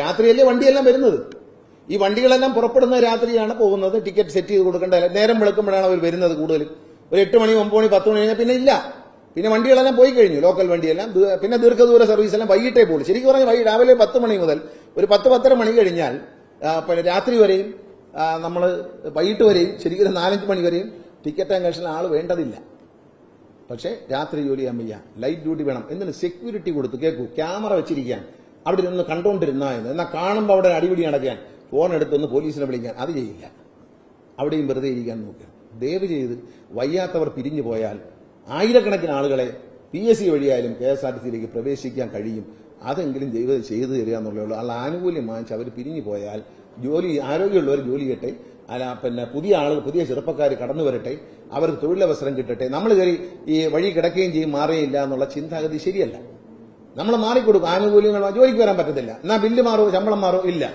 രാത്രിയല്ലേ വണ്ടിയെല്ലാം വരുന്നത്? ഈ വണ്ടികളെല്ലാം പുറപ്പെടുന്ന രാത്രിയാണ് പോകുന്നത്. ടിക്കറ്റ് സെറ്റ് ചെയ്ത് കൊടുക്കേണ്ട നേരം വെളുക്കുമ്പോഴാണ് അവർ വരുന്നത് കൂടുതൽ ഒരു എട്ട് മണി ഒമ്പത് മണി പത്ത് മണി കഴിഞ്ഞാൽ പിന്നെ ഇല്ല. പിന്നെ വണ്ടികളെല്ലാം പോയി കഴിഞ്ഞു ലോക്കൽ വണ്ടിയെല്ലാം. പിന്നെ ദീർഘദൂര സർവീസ് എല്ലാം വൈകിട്ടേ പോകുള്ളൂ ശരിക്കും പറഞ്ഞാൽ വൈകി രാവിലെ പത്ത് മണി മുതൽ ഒരു പത്ത് പത്തര മണി കഴിഞ്ഞാൽ പിന്നെ രാത്രി വരെയും നമ്മൾ വൈകിട്ട് വരെയും ശരിക്കും ഒരു നാലഞ്ച് മണി വരെയും ടിക്കറ്റ് അന്വേഷണം ആൾ വേണ്ടതില്ല. പക്ഷേ രാത്രി ജോലി ചെയ്യാൻ വയ്യ. ലൈറ്റ് ഡ്യൂട്ടി വേണം. എന്നിട്ട് സെക്യൂരിറ്റി കൊടുത്തു കേൾക്കൂ ക്യാമറ വെച്ചിരിക്കാൻ അവിടെ നിന്ന് കണ്ടുകൊണ്ടിരുന്ന എന്ന്. എന്നാൽ കാണുമ്പോൾ അവിടെ അടിപിടി നടക്കാൻ. ഫോൺ എടുത്തൊന്ന് പോലീസിനെ വിളിക്കാൻ. അത് ചെയ്യില്ല. അവിടെയും വെറുതെ ഇരിക്കാൻ നോക്കുക ദയവ് ചെയ്ത് വയ്യാത്തവർ പിരിഞ്ഞു പോയാൽ ആയിരക്കണക്കിന് ആളുകളെ പി എസ് സി വഴിയായാലും കെ എസ് ആർ ടി സിയിലേക്ക് പ്രവേശിക്കാൻ കഴിയും. അതെങ്കിലും ദൈവം ചെയ്തു തരിക എന്നുള്ളേ അല്ല ആനുകൂല്യം വാങ്ങിച്ച് അവർ പിരിഞ്ഞു പോയാൽ ജോലി ആരോഗ്യമുള്ളവർ ജോലി ചെയ്യട്ടെ അല്ല പിന്നെ പുതിയ ആളുകൾ പുതിയ ചെറുപ്പക്കാർ കടന്നു വരട്ടെ. അവർക്ക് തൊഴിലവസരം കിട്ടട്ടെ. നമ്മൾ കയറി ഈ വഴി കിടക്കുകയും ചെയ്യും മാറുകയില്ല എന്നുള്ള ചിന്താഗതി ശരിയല്ല. നമ്മൾ മാറിക്കൊടുക്കും. ആനുകൂല്യങ്ങൾ ജോലിക്ക് വരാൻ പറ്റത്തില്ല. എന്നാ ബില്ല് മാറോ ശമ്പളം മാറോ? ഇല്ല.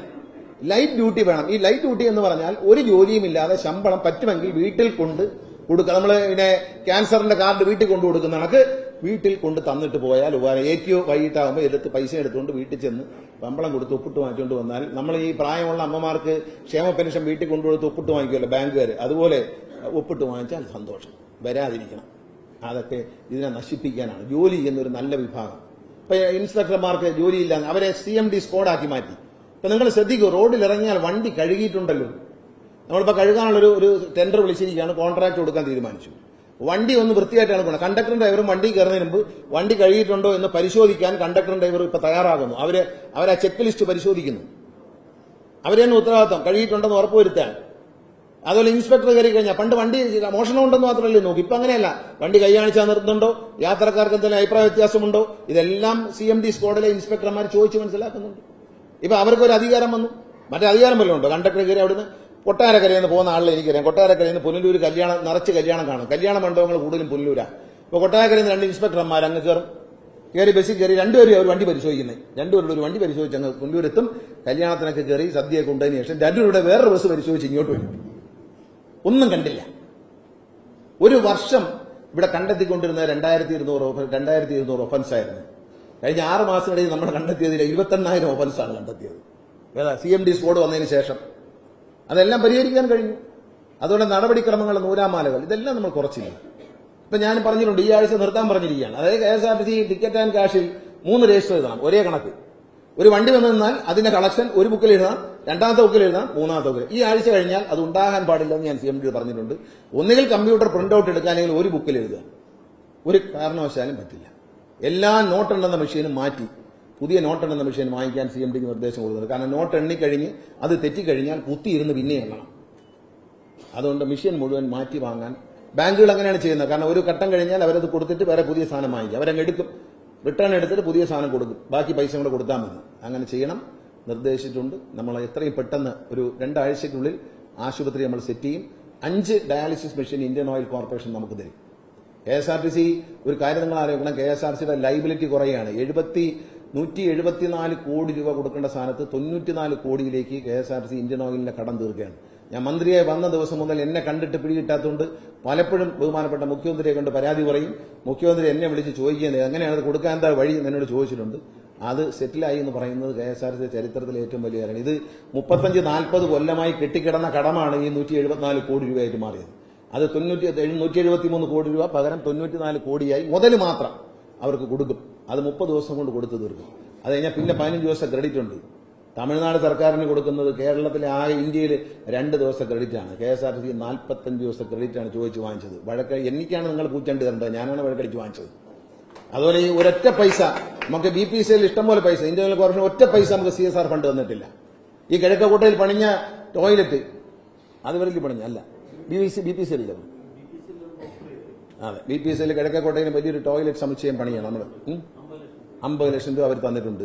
ലൈറ്റ് ഡ്യൂട്ടി വേണം. ഈ ലൈറ്റ് ഡ്യൂട്ടി എന്ന് പറഞ്ഞാൽ ഒരു ജോലിയും ഇല്ലാതെ ശമ്പളം പറ്റുമെങ്കിൽ വീട്ടിൽ കൊണ്ട് കൊടുക്കുക നമ്മൾ പിന്നെ ക്യാൻസറിന്റെ കാർഡ് വീട്ടിൽ കൊണ്ടു കൊടുക്കുന്ന കണക്ക് വീട്ടിൽ കൊണ്ട് തന്നിട്ട് പോയാൽ ഉപകാരം. ഏറ്റവും വൈകിട്ടാകുമ്പോൾ എടുത്ത് പൈസ എടുത്തുകൊണ്ട് വീട്ടിൽ ചെന്ന് ശമ്പളം കൊടുത്ത് ഒപ്പിട്ട് വാങ്ങിച്ചുകൊണ്ട് വന്നാൽ നമ്മൾ ഈ പ്രായമുള്ള അമ്മമാർക്ക് ക്ഷേമ പെൻഷൻ വീട്ടിൽ കൊണ്ടുകൊടുത്ത് ഒപ്പിട്ട് വാങ്ങിക്കുമല്ലോ ബാങ്കുകാർ അതുപോലെ ഒപ്പിട്ട് വാങ്ങിച്ചാൽ സന്തോഷം. വരാതിരിക്കണം. അതൊക്കെ ഇതിനെ നശിപ്പിക്കാനാണ്. ജോലി എന്നൊരു നല്ല വിഭാഗം. ഇൻസ്പെക്ടർമാർക്ക് ജോലിയില്ല അവരെ സി എം ഡി സ്ക്വാഡാക്കി മാറ്റി. ഇപ്പൊ നിങ്ങൾ ശ്രദ്ധിക്കൂ റോഡിൽ ഇറങ്ങിയാൽ വണ്ടി കഴുകിയിട്ടുണ്ടല്ലോ. നമ്മളിപ്പോ കഴുകാനുള്ള ഒരു ഒരു ടെൻഡർ വിളിച്ചിരിക്കുകയാണ് കോൺട്രാക്ട് കൊടുക്കാൻ തീരുമാനിച്ചു. വണ്ടി ഒന്ന് വൃത്തിയായിട്ടാണ് പോകുന്നത് കണ്ടക്ടറും ഡ്രൈവറും വണ്ടി കയറുന്നതിന് മുമ്പ് വണ്ടി കഴുകിയിട്ടുണ്ടോ എന്ന് പരിശോധിക്കാൻ കണ്ടക്ടറും ഡ്രൈവർ ഇപ്പൊ തയ്യാറാകുന്നു. അവർ അവരെ ചെക്ക് ലിസ്റ്റ് പരിശോധിക്കുന്നു. അവരെന്നെ ഉത്തരവാദിത്തം കഴുകിയിട്ടുണ്ടെന്ന് ഉറപ്പുവരുത്താൻ. അതുപോലെ ഇൻസ്പെക്ടർ കയറി കഴിഞ്ഞാൽ പണ്ട് വണ്ടി മോഷണം ഉണ്ടെന്ന് മാത്രമല്ലേ നോക്കി. ഇപ്പൊ അങ്ങനെയല്ല. വണ്ടി കൈ കാണിച്ചാൽ നിർത്തുന്നുണ്ടോ? യാത്രക്കാർക്ക് എന്തെങ്കിലും അഭിപ്രായ വ്യത്യാസമുണ്ടോ? ഇതെല്ലാം സി എം ഡി സ്ക്വാഡിലെ ഇൻസ്പെക്ടർമാർ ചോദിച്ച് മനസ്സിലാക്കുന്നുണ്ട്. ഇപ്പൊ അവർക്കൊരു അധികാരം വന്നു. മറ്റേ അധികാരം വല്ലതും ഉണ്ടോ? കണ്ടക്ടർ കയറി അവിടുന്ന് കൊട്ടാരക്കരയിൽ നിന്ന് പോകുന്ന ആളെ എനിക്കറിയാം. കൊട്ടാരക്കരയിൽ നിന്ന് പുനലൂർ കല്യാണം നിറച്ച് കല്യാണം കാണും. കല്യാണ മണ്ഡപങ്ങൾ കൂടുതലും പുനലൂരാ. ഇപ്പൊ കൊട്ടാരക്കരയിൽ നിന്ന് രണ്ട് ഇൻസ്പെക്ടർമാർ അങ്ങ് കയറും കയറി ബസ്സിൽ കയറി രണ്ടുപേരും അവർ വണ്ടി പരിശോധിക്കുന്നത് രണ്ടുപേരുടെ ഒരു വണ്ടി പരിശോധിച്ച് അങ്ങ് പുനലൂരെത്തും കല്യാണത്തിനൊക്കെ കയറി സദ്യയൊക്കെ ഉണ്ടതിന് ശേഷം രണ്ടുപേരുടെ വേറൊരു ബസ് പരിശോധിച്ച് ഇങ്ങോട്ട് വരും. ഒന്നും കണ്ടില്ല. ഒരു വർഷം ഇവിടെ കണ്ടെത്തിക്കൊണ്ടിരുന്ന രണ്ടായിരത്തി ഇരുന്നൂറ് രണ്ടായിരത്തി ഇരുന്നൂറ് ഒഫൻസ് ആയിരുന്നു. കഴിഞ്ഞ ആറ് മാസത്തിനിടയിൽ നമ്മൾ കണ്ടെത്തിയതിൽ ഇരുപത്തെണ്ണായിരം ഒഫൻസാണ് കണ്ടെത്തിയത്. ഏതാ സി എം ഡി സ്കോഡ് വന്നതിന് ശേഷം. അതെല്ലാം പരിഹരിക്കാൻ കഴിഞ്ഞു. അതുകൊണ്ട് നടപടിക്രമങ്ങൾ നൂരാമാലകൾ ഇതെല്ലാം നമ്മൾ കുറച്ചില്ല. ഇപ്പൊ ഞാൻ പറഞ്ഞിട്ടുണ്ട് ഈ ആഴ്ച നിർത്താൻ പറഞ്ഞിരിക്കുകയാണ്. അതായത് K S R T C ticket and കാഷിൽ മൂന്ന് രജിസ്റ്റർ എഴുതണം ഒരേ കണക്ക്. ഒരു വണ്ടി വന്നു നിന്നാൽ അതിന്റെ കളക്ഷൻ ഒരു ബുക്കിൽ എഴുതാം രണ്ടാമത്തെ ബുക്കിൽ എഴുതാം മൂന്നാമത്തെ ബുക്കിൽ ഈ ആഴ്ച കഴിഞ്ഞാൽ അത് ഉണ്ടാകാൻ പാടില്ലെന്ന് ഞാൻ സി എം ഡി പറഞ്ഞിട്ടുണ്ട്. ഒന്നുകിൽ കമ്പ്യൂട്ടർ പ്രിന്റ് ഔട്ട് എടുക്കുക അല്ലെങ്കിൽ ഒരു ബുക്കിൽ എഴുതുക. ഒരു കാരണവശാലും പറ്റില്ല. എല്ലാ നോട്ട് എണ്ണുന്ന മെഷീനും മാറ്റി പുതിയ നോട്ട് എണ്ണുന്ന മെഷീൻ വാങ്ങിക്കാൻ സി എം ഡിക്ക് നിർദ്ദേശം കൊടുക്കുന്നത് കാരണം നോട്ട് എണ്ണിക്കഴിഞ്ഞ് അത് തെറ്റിക്കഴിഞ്ഞാൽ കുത്തിയിരുന്ന് പിന്നെ എണ്ണണം. അതുകൊണ്ട് മെഷീൻ മുഴുവൻ മാറ്റി വാങ്ങാൻ. ബാങ്കുകൾ അങ്ങനെയാണ് ചെയ്യുന്നത്. കാരണം ഒരു ഘട്ടം കഴിഞ്ഞാൽ അവരത് കൊടുത്തിട്ട് വേറെ പുതിയ സാധനം വാങ്ങിക്കും. അവരങ്ങ് എടുക്കും. റിട്ടേൺ എടുത്തിട്ട് പുതിയ സാധനം കൊടുക്കും. ബാക്കി പൈസ കൂടെ കൊടുത്താൽ മതി. അങ്ങനെ ചെയ്യണം. നിർദ്ദേശിച്ചിട്ടുണ്ട്. നമ്മൾ എത്രയും പെട്ടെന്ന് ഒരു രണ്ടാഴ്ചയ്ക്കുള്ളിൽ ആശുപത്രി നമ്മൾ സെറ്റ് ചെയ്യും. അഞ്ച് dialysis machine Indian Oil Corporation നമുക്ക് തരും. K S R T C ഒരു കാര്യം നിങ്ങൾ ആലോചിക്കണം. കെ എസ് ആർ സിയുടെ ലൈബിലിറ്റി കുറയാണ് എഴുപത്തി നൂറ്റി എഴുപത്തിനാല് കോടി രൂപ കൊടുക്കേണ്ട സ്ഥാനത്ത് തൊണ്ണൂറ്റിനാല് കോടിയിലേക്ക് K S R C Indian ഓയിലിന്റെ കടം തീർക്കുകയാണ്. ഞാൻ മന്ത്രിയായി വന്ന ദിവസം മുതൽ എന്നെ കണ്ടിട്ട് പിടികിട്ടാത്തതുകൊണ്ട് പലപ്പോഴും ബഹുമാനപ്പെട്ട മുഖ്യമന്ത്രിയെ കണ്ട് പരാതി പറയും. മുഖ്യമന്ത്രി എന്നെ വിളിച്ച് ചോദിക്കുന്നത് എങ്ങനെയാണ് കൊടുക്കാൻ? എന്താ വഴി? എന്നോട് ചോദിച്ചിട്ടുണ്ട്. അത് സെറ്റിലായി എന്ന് പറയുന്നത് കെ എസ് ആർ സി ചരിത്രത്തിലെ ഏറ്റവും വലിയ കാര്യമാണ് ഇത് മുപ്പത്തഞ്ച് നാൽപ്പത് കൊല്ലമായി കെട്ടിക്കിടന്ന കടമാണ് ഈ നൂറ്റി എഴുപത്തിനാല് കോടി രൂപയായിട്ട് മാറിയത്. അത് തൊണ്ണൂറ്റി നൂറ്റി എഴുപത്തി മൂന്ന് കോടി രൂപ പകരം തൊണ്ണൂറ്റിനാല് കോടിയായി മുതൽ മാത്രം അവർക്ക് കൊടുക്കും. അത് മുപ്പത് ദിവസം കൊണ്ട് കൊടുത്തു തീർക്കും. അത് കഴിഞ്ഞാൽ പിന്നെ പതിനഞ്ച് ദിവസം ക്രെഡിറ്റ് ഉണ്ട്. തമിഴ്നാട് സർക്കാരിന് കൊടുക്കുന്നത് കേരളത്തിലെ ആകെ ഇന്ത്യയിൽ രണ്ട് ദിവസം ക്രെഡിറ്റാണ് K S R T C നാൽപ്പത്തഞ്ച് ദിവസത്തെ ക്രെഡിറ്റ് ആണ് ചോദിച്ചു വാങ്ങിച്ചത്. വഴക്ക് എനിക്കാണ് നിങ്ങൾ പൂച്ചണ്ടി തരേണ്ടത്. ഞാനാണ് വഴക്കടിച്ച് വാങ്ങിച്ചത്. അതുപോലെ ഈ ഒരൊറ്റ പൈസ നമുക്ക് ബി പി സിയിൽ ഇഷ്ടംപോലെ പൈസ ഇന്ത്യൻ കോർപ്പറേഷൻ ഒറ്റ പൈസ നമുക്ക് സി എസ് ആർ ഫണ്ട് തന്നിട്ടില്ല ഈ കിഴക്കക്കോട്ടയിൽ പണിഞ്ഞ ടോയ്ലറ്റ് അത് വരലി പണിഞ്ഞ അല്ല. B P C B P സിയിൽ അതെ ബി പി സിയിൽ കിഴക്കക്കോട്ടയിൽ വലിയൊരു ടോയ്ലറ്റ് സമുച്ചയം പണിയാണ് നമ്മൾ അമ്പത് ലക്ഷം രൂപ അവർ തന്നിട്ടുണ്ട്.